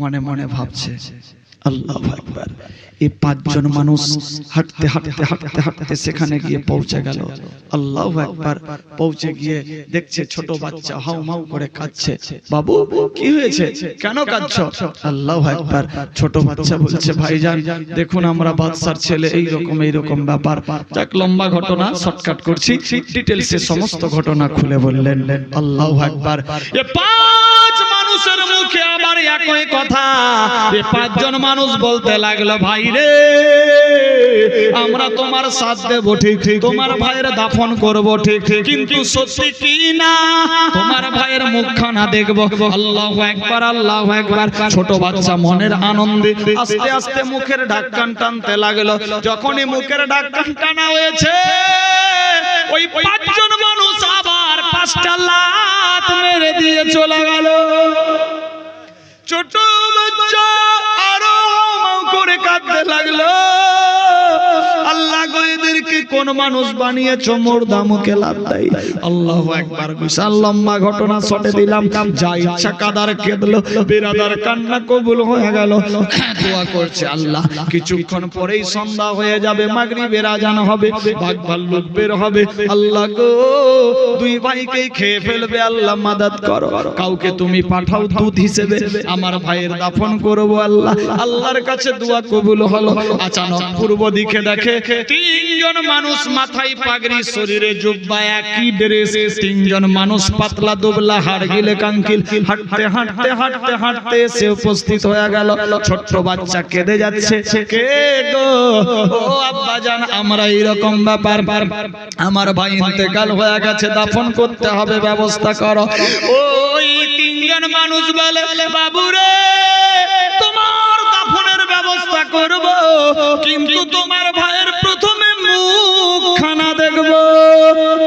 মনে মনে ভাবছে আল্লাহ একবার এই পাঁচজন মানুষ হাঁটতে হাঁটতে হাঁটতে হাঁটতে সেখানে গিয়ে পৌঁছে গেল। আল্লাহ একবার পৌঁছে গিয়ে দেখছে ছোট বাচ্চা হাউ মাউ করে কাঁদছে। বাবু কি হয়েছে? কেন কাঁদছ? আল্লাহ একবার ছোট বাচ্চা বলছে ভাইজান দেখুন আমরা বাদশার ছেলে এই রকম এই রকম ব্যাপার। যাক লম্বা ঘটনা শর্টকাট করছি। ডিটেলসে সমস্ত ঘটনা খুলে বললেন আল্লাহ একবার এ পাঁচ মানুষের মুখে আবার একই কথা। পাঁচজন মানুষ বলতে লাগল, ভাই রে, আমরা তোমার সাথ দেব ঠিক তোমার ভাইয়ের দাফন করব ঠিক কিন্তু সত্যি কি না? তোমার ভাইয়ের মুখখানা দেখব। আল্লাহ একবার আল্লাহ একবার ছোট বাচ্চা মনের আনন্দে আস্তে আস্তে মুখের ঢাক্কান টানতে লাগল। যখনই মুখের ঢাক্কান টানা হয়েছে, ওই পাঁচজন মানুষ আবার পাঁচটা লাত মেরে দিয়ে চলে গেল। ছোট বাচ্চা আরও করে কাঁদতে লাগল। আল্লাহ গো এদেরকে কোন মানুষ বানিয়েছো? মোর্দা মুখে লাভ দেয় আল্লাহ একবার বিশাল লম্বা ঘটনা শটে দিলাম। যা ইচ্ছা কাদার কেঁদলো, বেরাদার কান্না কবুল হয়ে গেল। দোয়া করছে আল্লাহ। কিছুক্ষণ পরেই সন্ধ্যা হয়ে যাবে, মাগরিবের আজান হবে বাঘ ভাল্লুক বের হবে। আল্লাহ গো, দুই ভাইকেই খেয়ে ফেলবে, আল্লাহ মাদাত করো। কাউকে তুমি পাঠাও দুধ হিসেবে, আমার ভাইয়ের দাফন করব আল্লাহ। আল্লাহর কাছে দোয়া কবুল হলো। আচানক পূর্ব দিকে দেখে তিনজন মানুষ মাথায় পাগড়ি, শরীরে জুব্বা একই ড্রেস তিনজন মানুষ পাতলা দুবলা হাড় গিলে কাঙ্কিল, হাঁটতে হাঁটতে হাঁটতে হাঁটতে এসে উপস্থিত হয়ে গেল। ছোট্ট বাচ্চা কেঁদে যাচ্ছে। কে গো? ও আব্বা জান, আমরা এইরকম ব্যাপার। আমার ভাই ইন্তেকাল হয়ে গেছে, দাফন করতে হবে, ব্যবস্থা করো। ওই তিনজন মানুষ বলে, বাবুরে, তোমার দাফনের ব্যবস্থা করব। কিন্তু তোমার ভাইয়ের প্রথমে মুখখানা দেখব।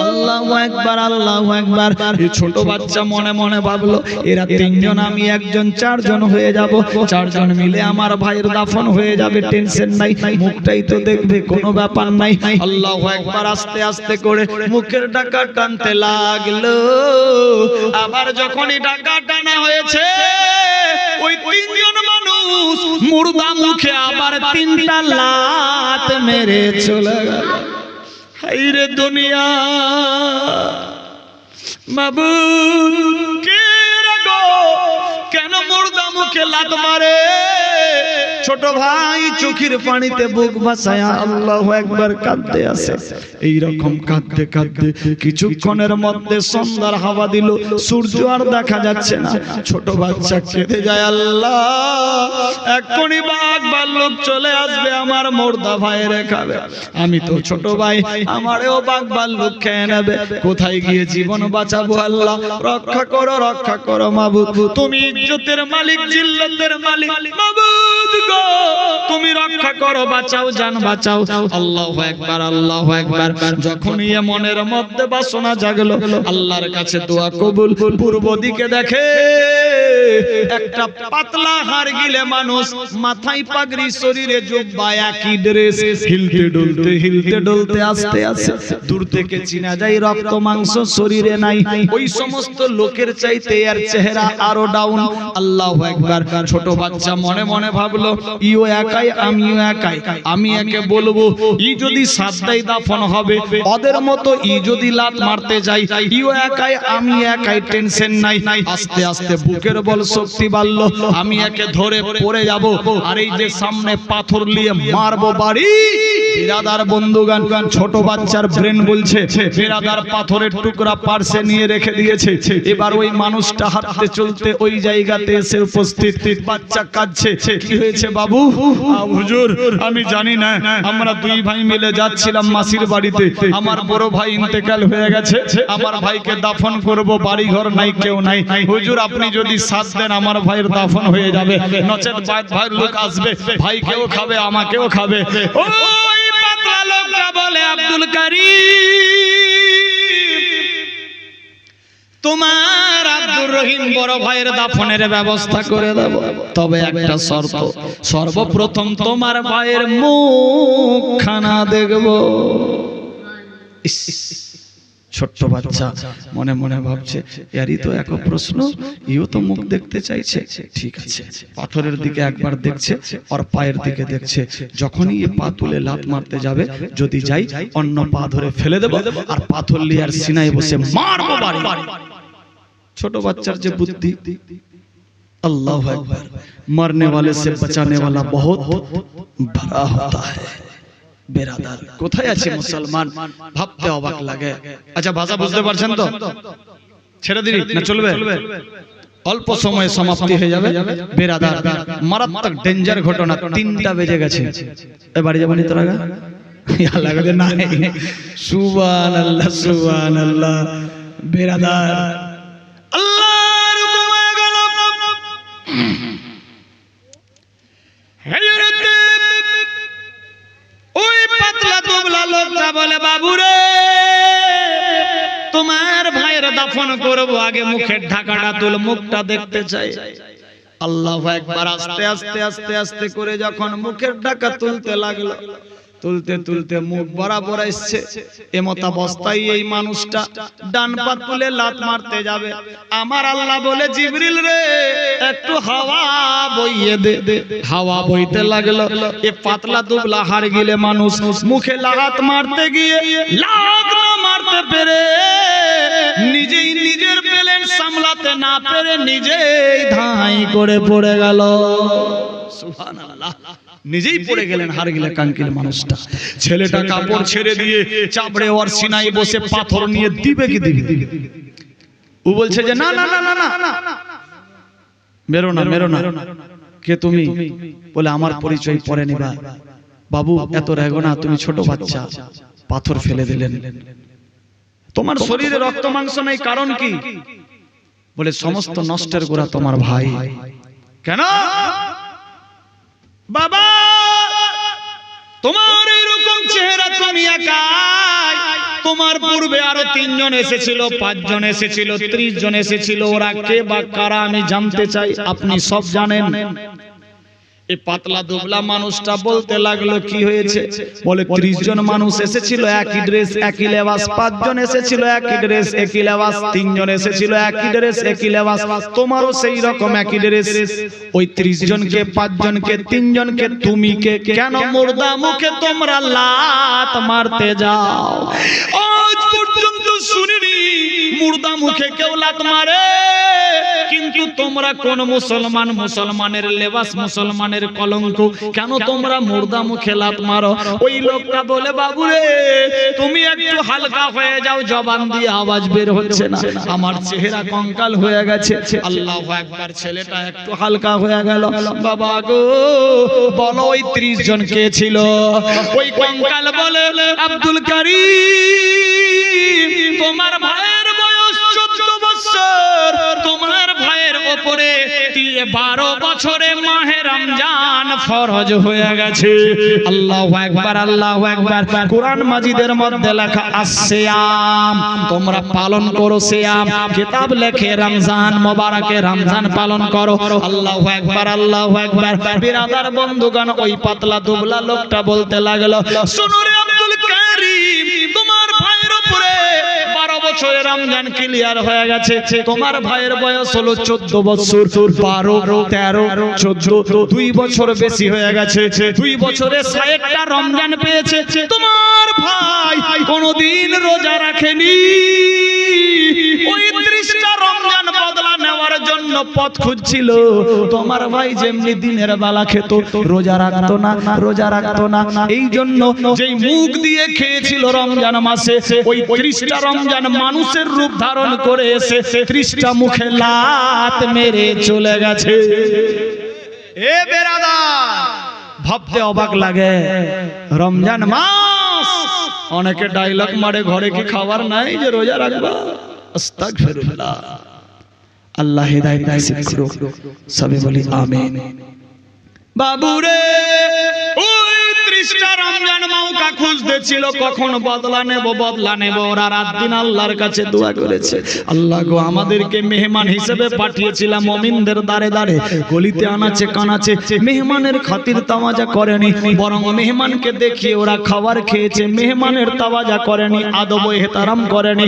আল্লাহু একবার আল্লাহু একবার এই ছোট বাচ্চা মনে মনে ভাবলো এরা তিনজন আমি একজন চারজন হয়ে যাব। চারজন মিলে আমার ভাইয়ের দাফন হয়ে যাবে টেনশন নাই মুখটাই তো দেখবে কোনো ব্যাপার নাই। আল্লাহু একবার আস্তে আস্তে করে মুখের ডাকা টানতে লাগল। আবার যখনই ডাকা টানা হয়েছে ওই তিনজন মানুষ মুর্দা মুখে আবার তিনটা লাত মেরে চলে গেল। হাইরে দুনিয়া। বাবু কে রে গো? কেন মুর্দা মুখে লাত মারে? ছোট ভাই চোখের পানিতে বুক ভাসায় আল্লাহ একবার কাঁদতে আসে। এই রকম কাঁদতে কাঁদতে কিছুক্ষণের মধ্যে সন্ধ্যার হাওয়া দিল, সূর্য আর দেখা যাচ্ছে না। ছোট বাচ্চা কেঁদে যায়, আল্লাহ, এক্ষুনি বাঘ ভাল্লুক চলে আসবে, আমার মোর্দা ভাইয়ের খাবে। আমি তো ছোট ভাই, আমারেও বাঘ ভাল্লুক খেয়ে নেবে। কোথায় গিয়ে জীবন বাঁচাবো, আল্লাহ? রক্ষা করো রক্ষা করো, মাবুদ। তুমি ইজ্জতের মালিক, জিল্লতের মালিক, মাবুদ। তুমি রক্ষা করো, বাঁচাও, জান, বাঁচাও। আল্লাহু একবার একবার যখন ইয়ে মনের মধ্যে বাসনা জাগলো, আল্লাহর কাছে দোয়া কবুল। পূর্ব দিকে দেখে একটা পাতলা গিলে মানুষ মাথায় পাগড়ি শরীরে জুব্বা একই ড্রেস, হিলতে ডুলতে হিলতে ডুলতে, আস্তে আস্তে। দূর থেকে চিনা যায় রক্ত, মাংস, শরীরে নাই। ওই সমস্ত লোকের চাইতে এর চেহারা আরও ডাউন আল্লাহু একবার ছোট বাচ্চা মনে মনে ভাবলো ইও একাই, আমিও একাই। আমি একে বলব, ই যদি সাতটাই দাফন হবে, ওদের মতো ই যদি মারতে যাই ইও একাই, আমি একাই, টেনশন নাই। আস্তে আস্তে বুকের বল শক্তি বাড়লো, আমি একে ধরে পড়ে যাব। আর এই যে সামনে পাথর নিয়ে মারবো বাড়ি, বিরাদার বন্ধুগান গান ছোট বাচ্চার ব্রেন বলছে, বিরাদার পাথরের টুকরা পার্সে নিয়ে রেখে দিয়েছে। এবার ওই মানুষটা হাঁটতে চলতে ওই জায়গাতে এসে উপস্থিত, বাচ্চা কাঁদছে। কি হয়েছে? বাবু হুজুর, আমি জানি না, আমরা দুই ভাই মিলে যাচ্ছিলাম মাসির বাড়িতে। আমার বড় ভাই ইন্তেকাল হয়ে গেছে আমার ভাইকে দাফন করব বাড়ি ঘর নাই, কেউ নাই। হুজুর, আপনি যদি সাথ দেন, আমার ভাইয়ের দাফন হয়ে যাবে। নচেত ভাই- ভাইয়ের লোক আসবে, ভাইকেও খাবে, আমাকেও খাবে। ওই পাতলা লোকটা বলে, আব্দুল কারিম। তোমার আব্দুর রহিম বড় ভাইয়ের দাফনের ব্যবস্থা করে দেব। তবে একটা শর্ত, সর্বপ্রথম তোমার ভাইয়ের মুখখানা দেখব। ছোট্ট বাচ্চা মনে মনে ভাবছে, এরই তো এক প্রশ্ন, ইও তো মুখ দেখতে চাইছে। ঠিক আছে, পাথরের দিকে একবার দেখছে আর পায়ের দিকে দেখছে। যখনই এ পা তুলে লাত মারতে যাবে, যদি যাই, অন্য পা ধরে ফেলে দেবো আর পাথর লিয়ে আর সিনায় বসে মারবো বাড়ি। ছোট বাচ্চার যে বুদ্ধি अल्लाह अकबर मरने वाले से बचाने वाला बहुत बड़ा होता है বেরাদার কোথায় আছে মুসলমান ভাবতে অবাক লাগে আচ্ছা ভাষা বুঝতে পারছেন তো ছেড়ে দিবি না চলবে অল্প সময়ে সমাপ্তি হয়ে যাবে বেরাদার মারাত্মক ডেঞ্জার ঘটনা তিনটা বেজে গেছে এবারে যাবেন তোরা গা লাগাবে না সুবান আল্লাহ সুবান আল্লাহ বেরাদার আগে মুখের ঢাকাটা দেখতে চাই। আল্লাহ একবার আস্তে আস্তে আস্তে আস্তে করে যখন মুখের ঢাকা তুলতে লাগল তুলতে তুলতে মুখ বরাবর এসছে। এমত অবস্থায় এই মানুষটা ডান পা তুলে লাত মারতে যাবে। আমার আল্লাহ বলে, জিবরিল রে, একটু হাওয়া বইয়ে দে। হাওয়া বইতে লাগল, এ পাতলা দুবলা হার গিলে মানুষ মুখে লাত মারতে গিয়ে লাত না মারতে পেরে নিজেই নিজের ব্যালেন্স সামলাতে না পেরে নিজেই ধাই করে পড়ে গেল। সুবহানাল্লাহ। নিজেই পড়ে গেলেন হার গেলে কাঙ্কিল মানুষটা। ছেলেটা কাপড় ছেড়ে দিয়ে চাপড়ে ওর সিনাই বসে পাথর নিয়ে দিবে কি দিবে ও বলছে যে না না না না না মেরো না। মেরো না কে তুমি? বলে আমার পরিচয় পরে নিবা বাবু এত রেগো না তুমি ছোট বাচ্চা। পাথর ফেলে দিলেন। তোমার শরীরে রক্ত মাংস নেই কারণ কি? বলে সমস্ত নষ্টের গোড়া তোমার ভাই। কেন? বাবা তোমার এইরকম চেহারা তুমি একাই তোমার পূর্বে আরও তিনজন এসেছিল, পাঁচজন এসেছিল, ত্রিশ জন এসেছিল। ওরা কে বা কারা আমি জানতে চাই, আপনি সব জানেন। এই পাতলা দুবলা মানুষটা বলতে লাগল কি হয়েছে? বলে ত্রিশ জন মানুষ এসেছিল একই ড্রেস একই লেবাস পাঁচজন এসেছিল একই ড্রেস একই লেবাস তিনজন এসেছিল একই ড্রেস একই লেবাস তোমারও সেই রকম একই ড্রেস ওই ত্রিশ জনকে পাঁচজনকে তিনজনকে তুমি কে? কেন মুর্দা মুখে তোমরা লাত মারতে যাও। আজ পর্যন্ত শুনিনি মুর্দা মুখে কেউ লাত মারে। কিন্তু তোমরা কোন মুসলমান মুসলমানের লেবাস, মুসলমানের কলঙ্ক, কেন তোমরা মুর্দা মুখে লাত মারো? ওই লোকটা বলে বাবু রে তুমি একটু হালকা হয়ে যাও, জবান দিয়ে আওয়াজ বের হচ্ছে না। আমার চেহারা কঙ্কাল হয়ে গেছে। আল্লাহ একবার ছেলেটা একটু হালকা হয়ে গেল। বাবা গো, বলো ওই ত্রিশ জন কে ছিল? ওই কঙ্কাল বলে, আব্দুল কারিম, তোমার ভাইয়ের বয়স চোদ্দ বছর। তোমার ওপরে বারো বছরে রমজান ফরজ হয়ে গেছে। আল্লাহ একবার আল্লাহ একবার কোরআন মাজিদের মধ্যে লেখা আসিয়াম তোমরা পালন করো কিতাব লেখে, রমজান মোবারকে, রমজান পালন করো। আল্লাহ একবার আল্লাহ একবার বিরাদার বন্ধুগণ, ওই পাতলা দুবলা লোকটা বলতে লাগল আব্দুল কারিম, তোমার ভাইয়ের উপরে বারো বছরে রমজান ক্লিয়ার হয়ে গেছে। তোমার ভাইয়ের বয়স হলো চোদ্দ বছর। বারো, তেরো, চোদ্দ, দুই বছর বেশি হয়ে গেছে। দুই বছরে ষাটটা রমজান পেয়েছে। তোমার ভাই কোনোদিন রোজা রাখেনি। ওই ত্রিশটা রমজান পথ খুঁজছিল। তোমার ভাই যেমনি দিনের বেলা খেত, রোজা রাখতো না, রোজা রাখতো না। এই জন্য যেই মুখ দিয়ে খেয়েছিল রমজান মাসে, ওই ত্রিশটা রমজান মানুষের রূপ ধারণ করে এসে ত্রিশটা মুখে লাত মেরে চলে গেছে। এ বেরাদা ভাবতে অবাক লাগে। রমজান মাস, অনেকে ডায়লগ মারে, ঘরে কি খাবার নাই যে রোজা রাখবা? আস্তাগফিরুল্লাহ। আল্লাহ হেদায়ত নসিব করুক। সবে বলি আমিন। বাবুরে ত্রিশটা রমজান মৌকা খুঁজতে ছিল, কখন বদলা নেব বদলা নেব। ওরা রাত দিন আল্লাহর কাছে দোয়া করেছে। আল্লাহ গো, আমাদেরকে মেহমান হিসেবে পাঠিয়েছিলাম, মমিনদের দাঁড়ে দাঁড়ে গলিতে মেহমানের খাতির তামাজা করেনি, বরং মেহমানকে দেখিয়ে ওরা খাবার খেয়েছে, মেহমানের তাওয়াজা করেনি, আদব এহতারাম করেনি।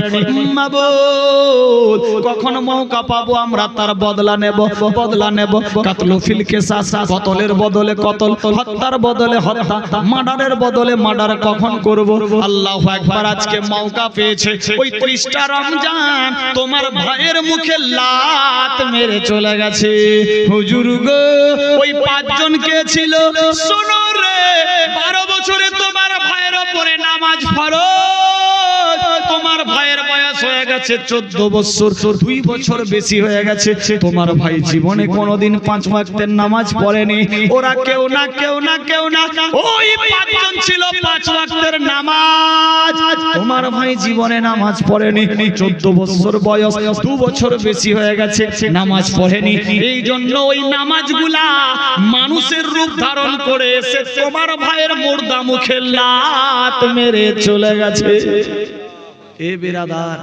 কখন মৌকা পাবো আমরা তার বদলা নেব বদলা নেব। কাতলু ফিলকে সাসা কতলের বদলে কতল, হত্যার বদলে হত্যা মার্ডারের বদলে মার্ডার কখন করব? আল্লাহ একবার আজকে মৌকা পেয়েছে। ওই ত্রিশটা রমজান তোমার ভাইয়ের মুখে লাত মেরে চলে গেছে। হুজুর গো, ওই পাঁচজন কে ছিল? শোনো রে, বারো বছরে তোমার ভাইয়ের ওপরে নামাজ ফরজ, তোমার বয়স হয়ে গেছে, চোদ্দ বছর, দুই বছর বেশি হয়ে গেছে। তোমার ভাই জীবনে কোনোদিন পাঁচ ওয়াক্তের নামাজ পড়েনি। ওরা কেউ না কেউ না কেউ না, ওই পাঁচজন ছিল পাঁচ ওয়াক্তের নামাজ। তোমার ভাই জীবনে নামাজ পড়েনি। চোদ্দ বছর বয়স, দু বছর বেশি হয়ে গেছে, নামাজ পড়েনি। এই জন্য ওই নামাজগুলা মানুষের রূপ ধারণ করে এসে তোমার ভাইয়ের মুর্দা মুখে লাত মেরে চলে গেছে। এ বেরাদার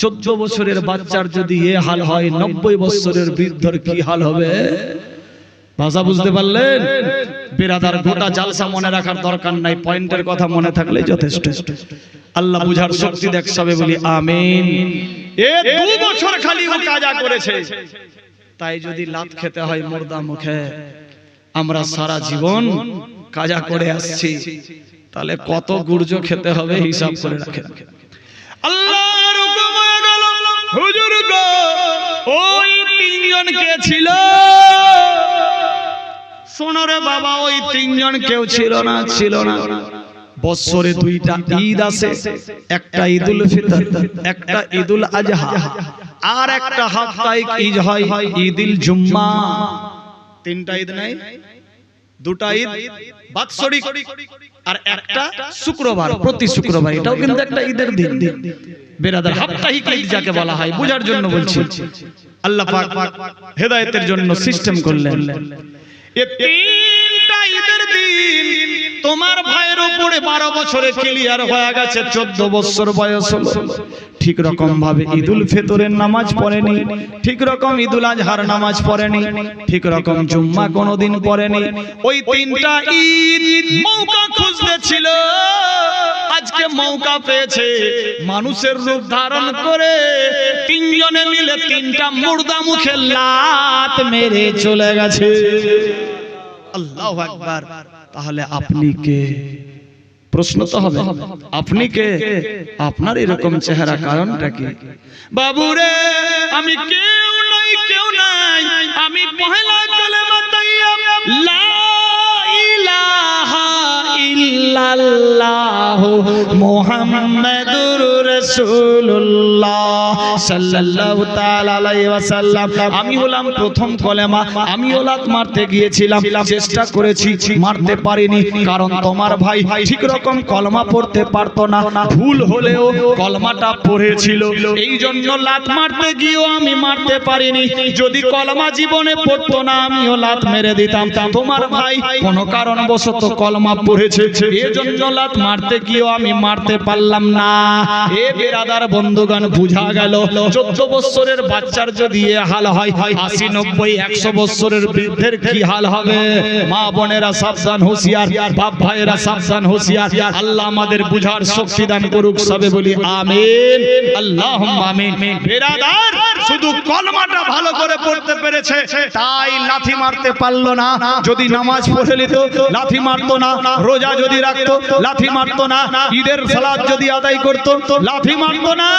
চোদ্দ বছরের বাচ্চার যদি এ হাল হয় নব্বই বছরের বৃদ্ধর কি হাল হবে? ভাষা বুঝতে পারলেন? বেরাদার গোটা জালসা মনে রাখার দরকার নাই পয়েন্টের কথা মনে থাকলে যথেষ্ট। আল্লাহ বুঝার শক্তি দেখছাবে বলি আমিন। এ দু বছর খালি ও কাজা করেছে। তাই যদি লাত খেতে হয় মুর্দা মুখে আমরা সারা জীবন কাজা করে আসছি। তাহলে কত গুর্জ খেতে হবে হিসাব করে রাখেন। আল্লাহর তিনজন কে ছিল? শোনো রে বাবা, ওই তিনজন কেউ ছিল না ছিল না। বৎসরে দুইটা ঈদ আছে একটা ঈদুল ফিতর, একটা ঈদুল আজহা, আর একটা সাপ্তাহিক ঈদ হয় ঈদুল জুম্মা। তিনটা ঈদ নাই, দুটা ঈদ বাৎসরিক, আর একটা শুক্রবার, প্রতি শুক্রবার। এটাও কিন্তু একটা ঈদের দিন। বেরাদার সাপ্তাহিক ঈদ যাকে বলা হয় বোঝার জন্য বলছি। আল্লাহ পাক হেদায়েতের জন্য সিস্টেম করলেন। এ তিনটা ঈদের দিন তোমার ভাইয়ের উপরে বারো বছরে ক্লিয়ার হয়ে গেছে চোদ্দ বছর বয়স হলো। ঠিক রকম ভাবে ঈদুল ফেতরের নামাজ পড়েনি, ঠিক রকম ঈদুল আজহার নামাজ পড়েনি, ঠিক রকম জুম্মা কোনোদিন পড়েনি। ওই তিনটা ঈদ মৌকা খুঁজতে ছিল, আজকে মৌকা পেয়েছে। মানুষের রূপ ধারণ করে তিনজনে মিলে তিনটা মুর্দা মুখে লাত মেরে চলে গেছে। আল্লাহ আকবার। তাহলে আপনি কে? প্রশ্ন তো হবে আপনি কে? আপনার এরকম চেহারা কারণটা কি? বাবুরে আমি কেউ নাই কেউ নাই। আমি পহেলা কালেমা তাইয়াব লা আমি হলাম প্রথম কলেমা। আমি ওলাত মারতে গিয়েছিলাম। চেষ্টা করেছি, মারতে পারিনি। কারণ তোমার ভাই ঠিক রকম কলমা পড়তে পারতো না। ভুল হলেও কলমাটা পড়েছিল। এই জন্য লাত মারতে গিয়েও আমি মারতে পারিনি। যদি কলমা জীবনে পড়তো না, আমিও লাত মেরে দিতাম। তোমার ভাই কোনো কারণবশত কলমা পড়েছে। এজন্য লাত মারতে গিয়েও আমি মারতে পারলাম না। এ বেরাদার বন্ধুগান বুঝা গেল, চোদ্দ বছরের বাচ্চার যদি এ হাল হয়, আশি, নব্বই, একশো বছরের বৃদ্ধের কি হাল হবে? মা বোনেরা সাবধান, হুঁশিয়ার, বাপ ভাইয়েরা সাবধান, হুঁশিয়ার। আল্লাহ আমাদের বুঝার শক্তি দান করুক, সবে বলি আমিন। আল্লাহ আমিন। বেরাদার শুধু কলমাটা ভালো করে পড়তে পেরেছে, তাই লাথি মারতে পারল না। যদি নামাজ পড়ে নিত, লাথি মারতো না। রোজা যদি রাখতো, লাথি মারতো না। ঈদের সালাদ যদি আদায় করতো, লাথি মারতো না।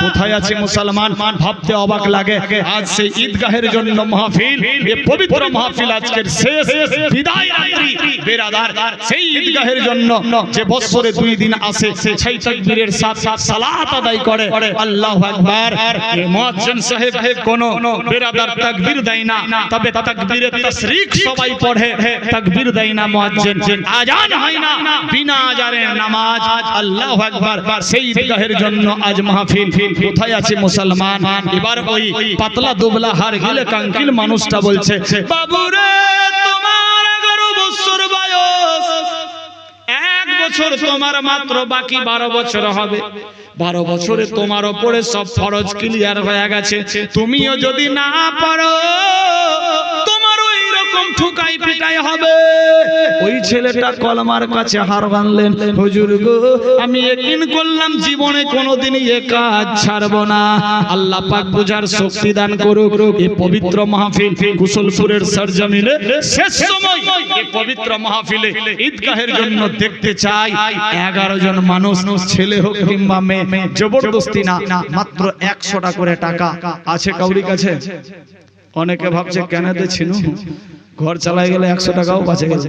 কোথায় আছে মুসলমান? ভাবতে অবাক লাগে। আজ সেই ঈদগাহের জন্য মাহফিল, এ পবিত্র মাহফিল আজকের শেষ বিদায় রাত্রি। বেরাদার, সেই ঈদগাহের জন্য যে বছরে দুই দিন আসে, সেই তাকবীরের সাথ সাথ সালাত আদায় করে। আল্লাহু আকবার। এ মুয়াজ্জিন সাহেব, কোন বেরাদার তাকবীর দেয় না। তবে তাকবীরের তাশরিক সবাই পড়ে। তাকবীর দেয় না মুয়াজ্জিন আজান হয় না। বিনা আজানের নামাজ। আল্লাহু আকবার। সেই ঈদগাহের জন্য আজ মাহফিল। কোথায় আছে মুসলমান? এবার ওই পাতলা দুবলা হার গিলে কাঙ্কিল মানুষটা বলছে বাবুরে তোমার এগারো বছর বয়স। বছর তোমার মাত্র বাকি বারো বছর হবে। বারো বছরে তোমার ওপরে সব ফরজ ক্লিয়ার হয়ে গেছে। তুমিও যদি না পারো তোমার ওই রকম ঠুকাই পিটাই হবে। ওই ছেলেটা কলমার কাছে হার বানলেন হুজুর গো, আমি একদিন করলাম, জীবনে কোনোদিনই এ কাজ ছাড়বো না। আল্লাহ পাক বুঝার শক্তি দান করুক এই পবিত্র মাহফিল কুশলপুরের সরজমিনে শেষ সময় এই পবিত্র মাহফিলে ঈদগাহের জন্য দেখতে চাই। এগারো জন মানুষ, ছেলে হোক কিংবা মেয়ে, জবরদস্তি না, মাত্র একশোটা করে টাকা আছে কাউরি কাছে? অনেকে ভাবছে, কেন দিচ্ছিল ঘর চালায় গেলে একশো টাকাও বাঁচে গেছে।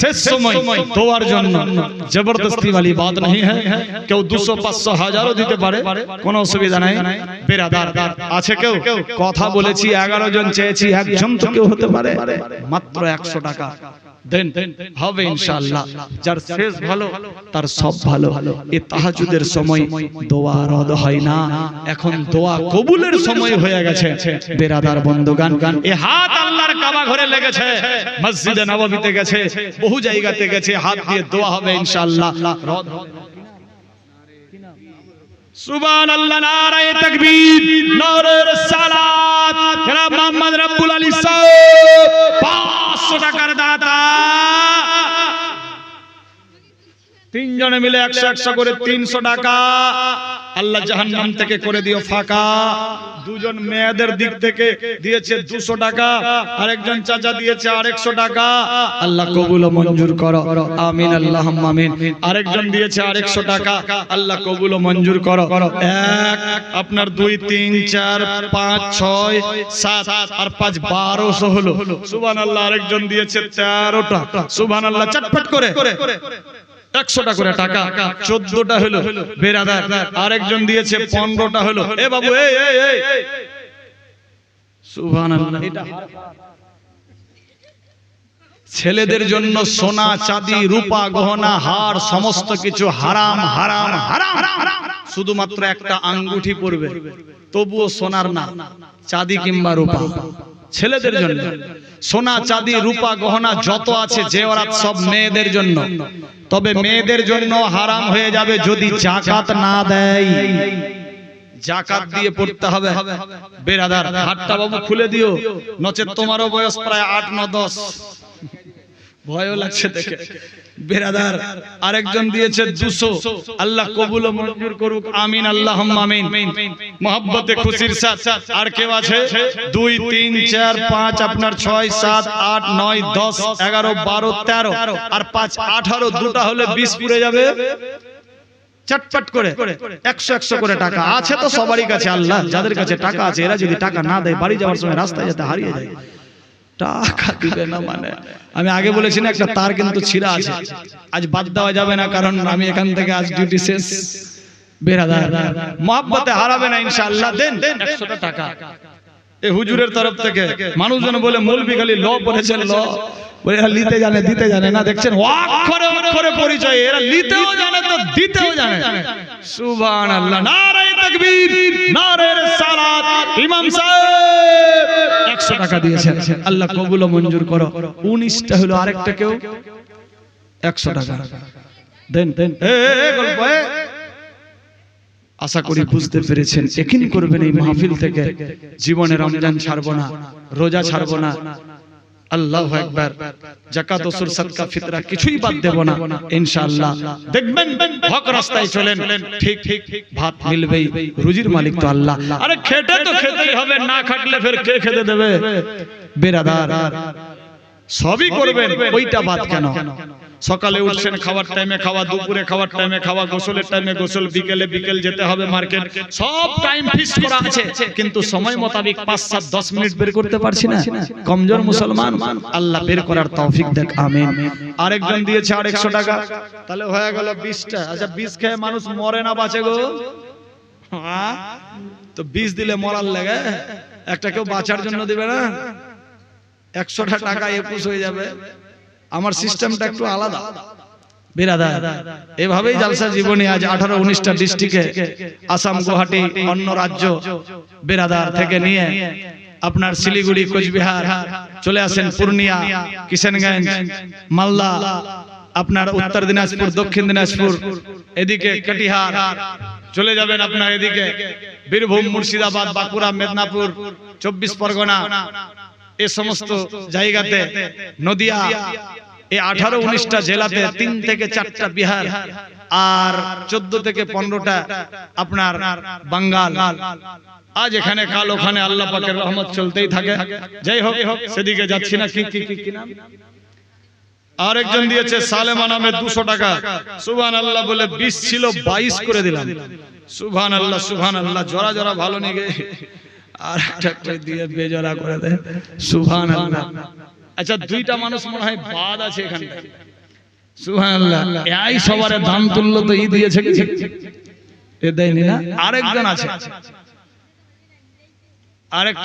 শেষ সময় জন্য। জবরদস্তি হ্যাঁ? কেউ দুশো, পাঁচশো, হাজারও দিতে পারে। কোনো অসুবিধা নাই। আছে কেউ? কথা বলেছি, এগারো জন চেয়েছি, একজন তো কেউ হতে পারে। মাত্র একশো টাকা। দেন হবে ইনশাআল্লাহ। যার শেষ ভালো তার সব ভালো। এই তাহাজ্জুদের সময় দোয়া রদ হয় না। এখন দোয়া কবুলের সময় হয়ে গেছে। বেরাদার বন্ধুগান গান এ হাত আল্লাহর কাবা ঘরে লেগেছে। মসজিদে নববীতে গেছে। বহু জায়গাতে গেছে। হাত দিয়ে দোয়া হবে ইনশাআল্লাহ। রদ সুবহান আল্লাহ নারায়ে তাকবীর নারে সালাত। জনাব মোহাম্মদ রব্বুল আলী সাহেব 500 টাকার দাতা তিনজনে মিলে একশো একশো করে তিনশো টাকা। আল্লাহ জাহান জাহান্নাম থেকে করে দিও ফাঁকা। দুজন মেয়েদের দিক থেকে দিয়েছে দুশো টাকা, আরেকজন চাচা দিয়েছে আরেকশো টাকা। আল্লাহ কবুল মঞ্জুর করো। আমিন আল্লাহ আমিন। আরেকজন দিয়েছে আরেকশো টাকা, আল্লাহ কবুল মঞ্জুর করো। এক, আপনার দুই, তিন, চার, পাঁচ, ছয়, সাত, আর পাঁচ বারোশো হলো। সুবান আল্লাহ আরেকজন দিয়েছে তেরোটা। সুবান আল্লাহ চটপট করে। একশোটা করে টাকা, চোদ্দটা হলো আরেকজন দিয়েছে পনেরোটা হলো। এ বাবু ছেলেদের জন্য সোনা, চাঁদি, রূপা, গহনা, হার, সমস্ত কিছু হারাম হারাম হারাম। শুধুমাত্র একটা আঙ্গুঠি পরবে। তবুও সোনার না, চাঁদি কিংবা রূপা। ছেলেদের জন্য। সোনা চাঁদি রূপা গহনা যত আছে জেওরাত সব মেয়েদের জন্য। তবে মেয়েদের জন্য হারাম হয়ে যাবে যদি জাকাত না দেয়। জাকাত দিয়ে পড়তে হবে। বেরাদার হাতটা বাবু খুলে দিও। নচেত তোমারও বয়স প্রায় আট ন দশ। ভয়ও লাগছে দেখে। বেরাদার আরেকজন দিয়েছে দুশো। আল্লাহ কবুল মঞ্জুর করুক। আমিন আল্লাহ আমিন। মোহাব্বতে খুশির সাথ। আর কেউ আছে? দুই তিন চার পাঁচ আপনার ছয় সাত আট নয় দশ এগারো বারো তেরো। আর পাঁচ আঠারো দুটা হলে বিশ পুড়ে যাবে? চটপট করে। একশো একশো করে টাকা। আছে তো সবারই কাছে আল্লাহ। যাদের কাছে টাকা আছে এরা যদি টাকা না দেয় বাড়ি যাওয়ার সময় রাস্তায় যেতে হারিয়ে যায়। টাকা দিবে না মানে। আমি আগে বলেছি না, একটা তার কিন্তু ছিঁড়া আছে। আজ বাদ দেওয়া যাবে না, কারণ আমি এখান থেকে আজ ডিউটি শেষ। বেরাদার মহাব্বতে হারাবে না, ইনশাআল্লাহ। দেন। একশোটা টাকা। এ হুজুরের তরফ থেকে। মানুষজন বলে মৌলবি খালি ল পড়েছেন ল। বলে এরা লিতে জানে দিতে জানে। না দেখছেন? অক্ষরে অক্ষরে পরিচয়। এরা লিতেও জানে তো দিতেও জানে। সুবহানাল্লাহ। নারায়ে তাকবীর নারে সালাত ইমাম সাহেব 100 টাকা দিয়েছেন। আল্লাহ কবুল ও মঞ্জুর করো। 19টা হলো আরেকটা কেউ। 100 টাকা। দেন দেন। এ গল্প। আশা করি বুঝতে পেরেছেন একিন করবেন এই মাহফিল থেকে। জীবনে রমজান ছাড়বো না রোজা ছাড়বো না। আল্লাহ একবার জাকাত ওসুর সাদকা ফিতরা কিছুই বাদ দেব না ইনশাআল্লাহ। দেখবেন হক রাস্তায় চলেন। ঠিক ঠিক ভাত মিলবেই। রুজির মালিক তো আল্লাহ। আরে খেটে তো খেতেই হবে না খাটলে ফের কে খেতে দেবে? বেরাদার। সবই করবেন। ওইটা বাদ কেন? সকালে উঠছেন খাওয়ার টাইমে খাওয়া দুপুরে খাওয়ার টাইমে খাওয়া গোসলের টাইমে গোসল বিকেলে বিকেল যেতে হবে মার্কেট। সব টাইম ফিক্স করা আছে কিন্তু সময় মোতাবেক পাঁচ সাত দশ মিনিট বের করতে পারছি না। কমজোর মুসলমান আল্লাহ বের করার তৌফিক দেখ আমিন। আরেকজন দিয়েছে আরেকশো টাকা। তাহলে হয়ে গেল বিশটা আচ্ছা বিষ খেয়ে মানুষ মরে না বাঁচে গো? তো বিষ দিলে মরার লাগে একটা কেউ বাঁচার জন্য দিবে না? একশোটা টাকা একুশ হয়ে যাবে। আমার সিস্টেমটা একটু আলাদা। বিরাদার। এভাবেই জালসা জীবনী আজ আঠারো উনিশটা ডিস্ট্রিক্টে আসাম গুয়াহাটি অন্য রাজ্য বেরাদার থেকে নিয়ে আপনার শিলিগুড়ি কোচবিহার চলে আসেন পূর্ণিয়া কিষানগঞ্জ মালদা আপনার উত্তর দিনাজপুর দক্ষিণ দিনাজপুর এদিকে কাটিহার চলে যাবেন আপনার এদিকে। বীরভূম মুর্শিদাবাদ বাঁকুড়া মেদিনীপুর চব্বিশ পরগনা এ সমস্ত জায়গাতে নদিয়া এই আঠারো উনিশটা জেলাতে তিন থেকে চারটা বিহার আর চোদ্দ থেকে পনেরোটা আপনার বাঙ্গাল। আজ এখানে কাল ওখানে আল্লাহ পাকের রহমত চলতেই থাকে। যাই হোক সেদিকে যাচ্ছি না। কি কি কি নাম? আরেকজন দিয়েছে সালেমা নামে দুশো টাকা। সুবহান আল্লাহ বলে বিশ ছিল বাইশ করে দিলাম। সুবহান আল্লাহ সুবহান আল্লাহ জরা জরা ভালো নিগে আর দিয়ে বেজরা করে দেয়। সুহান আচ্ছা দুইটা মানুষ মনে হয় বাদ আছে এখানে। সবার দাম তো আরেকজন আছে। আরেকটা